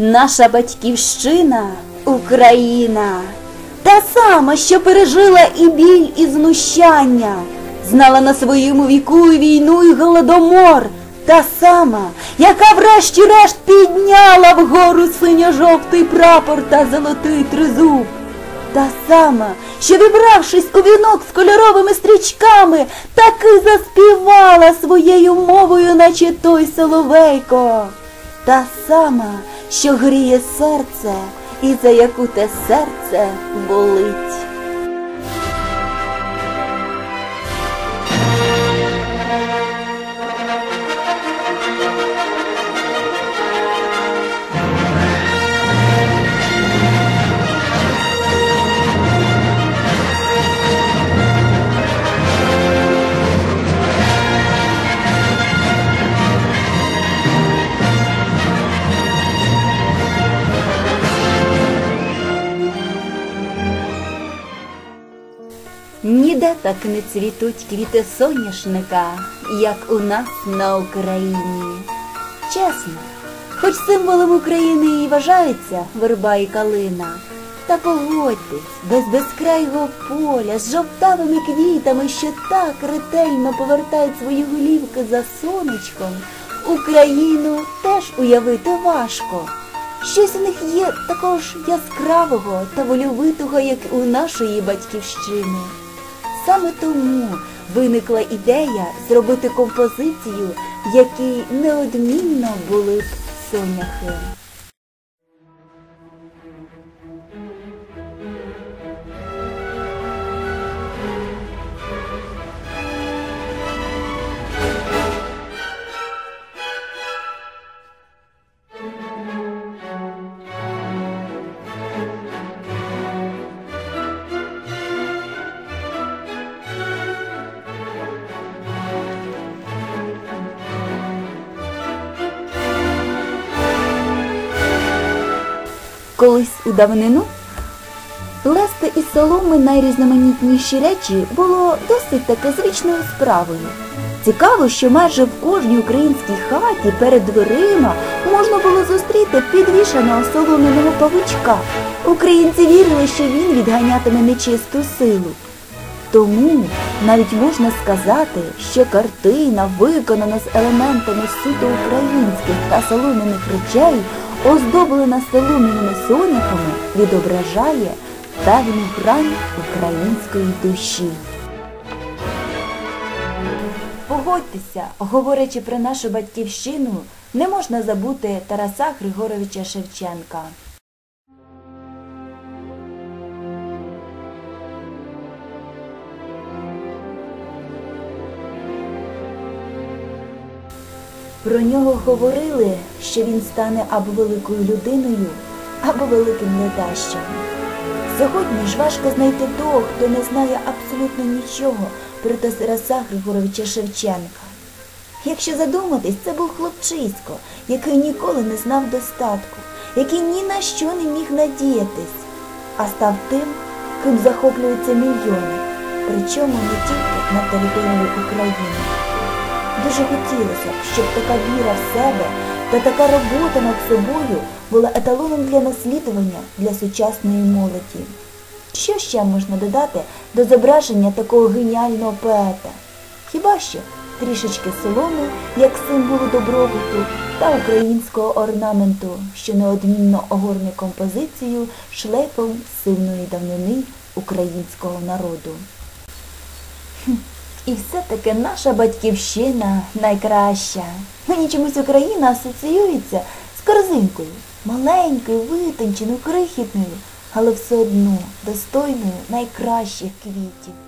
Наша батьківщина Україна, та сама, що пережила і біль, і знущання, знала на своєму віку і війну і голодомор, та сама, яка врешті-решт підняла вгору синьо-жовтий прапор та золотий тризуб. Та сама, що вібравшись у вінок з кольоровими стрічками, таки заспівала своєю мовою, наче той соловейко. Та сама, що гріє серце, і за яку те серце болить. Ніде так не цвітуть квіти соняшника, як у нас на Україні. Чесно, хоч символом України і вважається верба і калина, та погодьтесь, без безкрайого поля з жовтавими квітами, що так ретельно повертають свої голівки за сонечком, Україну теж уявити важко. Щось у них є такого ж яскравого та вольовитого, як у нашої батьківщини. Саме тому виникла ідея зробити композицію, в якій неодмінно були б соняхи. Колись у давнину плести із соломи найрізноманітніші речі було досить таки звичною справою. Цікаво, що майже в кожній українській хаті перед дверима можна було зустріти підвішеного соломиного павучка. Українці вірили, що він відганятиме нечисту силу. Тому навіть можна сказати, що картина, виконана з елементами суто українських та солом'яних речей, оздоблена солом'яними соняхами, відображає певну грань української душі. Погодьтеся, говорячи про нашу батьківщину, не можна забути Тараса Григоровича Шевченка. Про нього говорили, що він стане або великою людиною, або великим ледащем. Сьогодні ж важко знайти того, хто не знає абсолютно нічого про Тараса Григоровича Шевченка. Якщо задуматись, це був хлопчисько, який ніколи не знав достатку, який ні на що не міг надіятись, а став тим, ким захоплюються мільйони, причому не тільки на території України. Дуже хотілося б, щоб така віра в себе та така робота над собою була еталоном для наслідування для сучасної молоді. Що ще можна додати до зображення такого геніального поета? Хіба що трішечки соломи, як символу добробуту, та українського орнаменту, що неодмінно огорне композицію шлейфом сильної давнини українського народу. І все-таки наша батьківщина найкраща. Мені чомусь Україна асоціюється з корзинкою, маленькою, витонченою, крихітною, але все одно достойною найкращих квітів.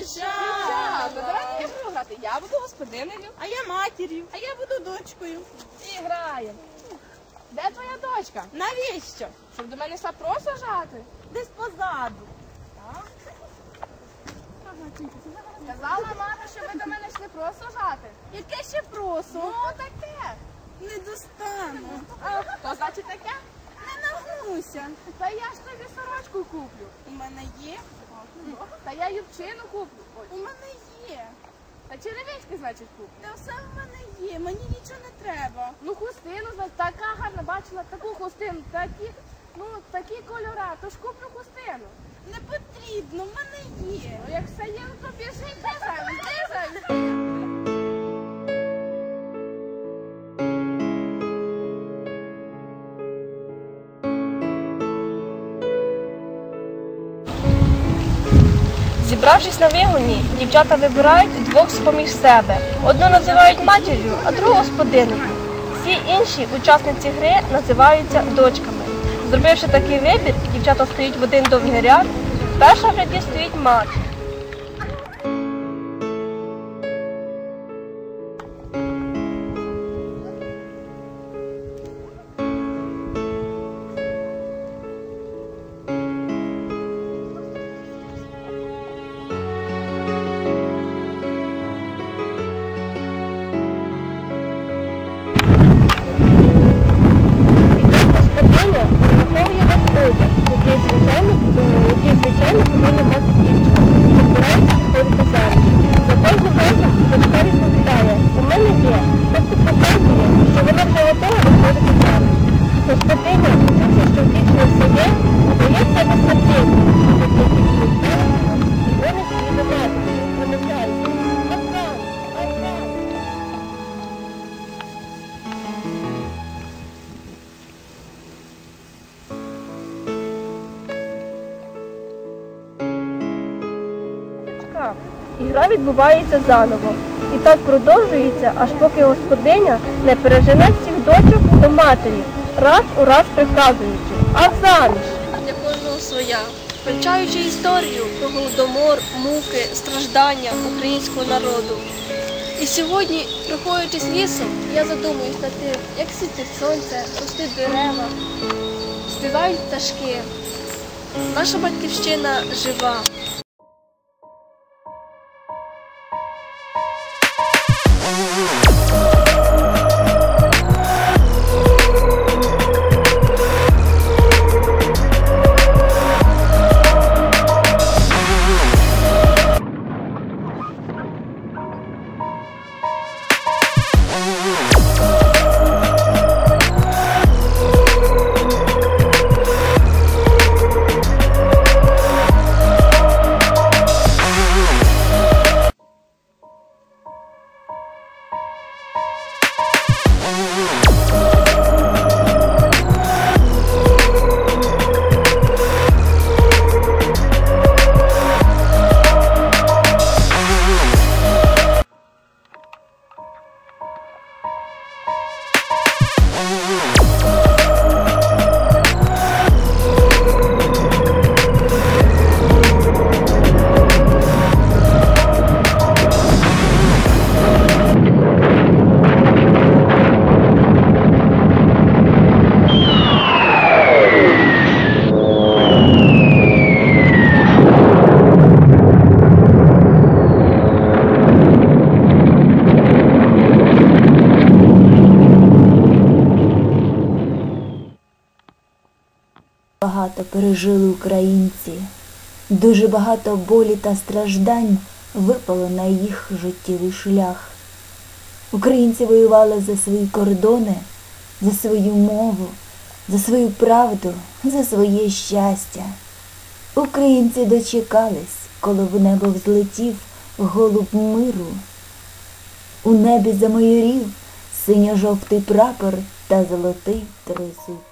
Дівчата, давайте прощала. ігру грати. Я буду господинею А я матір'ю, а я буду дочкою. і граємо. Де твоя дочка? Навіщо? Щоб до мене йшла просажати? Десь позаду. Казала мама, що ви до мене йшли просо жати. Яке ще просо? Ну, таке. Не достану. А, то значить таке? Не нагнуся. Та я ж тобі сорочку куплю. У мене є. Та я юбчину куплю. У мене є. Та черевички, значить, куплю. Та все в мене є. Мені нічого не треба. Ну, хустину, значить, така гарна, бачила таку хустину, такі, ну, такі кольори, то ж куплю хустину. Не потрібно, в мене є. Ну, як все є, ну, то біжи, зараз, де? Зібравшись на вигоні, дівчата вибирають двох з-поміж себе. Одну називають матір'ю, а другу господиною. Всі інші учасниці гри називаються дочками. Зробивши такий вибір, дівчата стоять в один довгий ряд. В в ряді стоїть мати. Ігра відбувається заново. І так продовжується, аж поки господиня не пережене всіх дочок до матері, раз у раз приказуючи, а заміж. для кожного своя, вивчаючи історію про голодомор, муки, страждання українського народу. І сьогодні, проходячись лісом, я задумуюсь над тим, як світить сонце, ростуть дерева, співають пташки. Наша батьківщина жива. Багато пережили українці, дуже багато болі та страждань випало на їх життєвий шлях. Українці воювали за свої кордони, за свою мову, за свою правду, за своє щастя. Українці дочекались, коли в небо взлетів голуб миру. У небі замайорів синьо-жовтий прапор та золотий тризуб.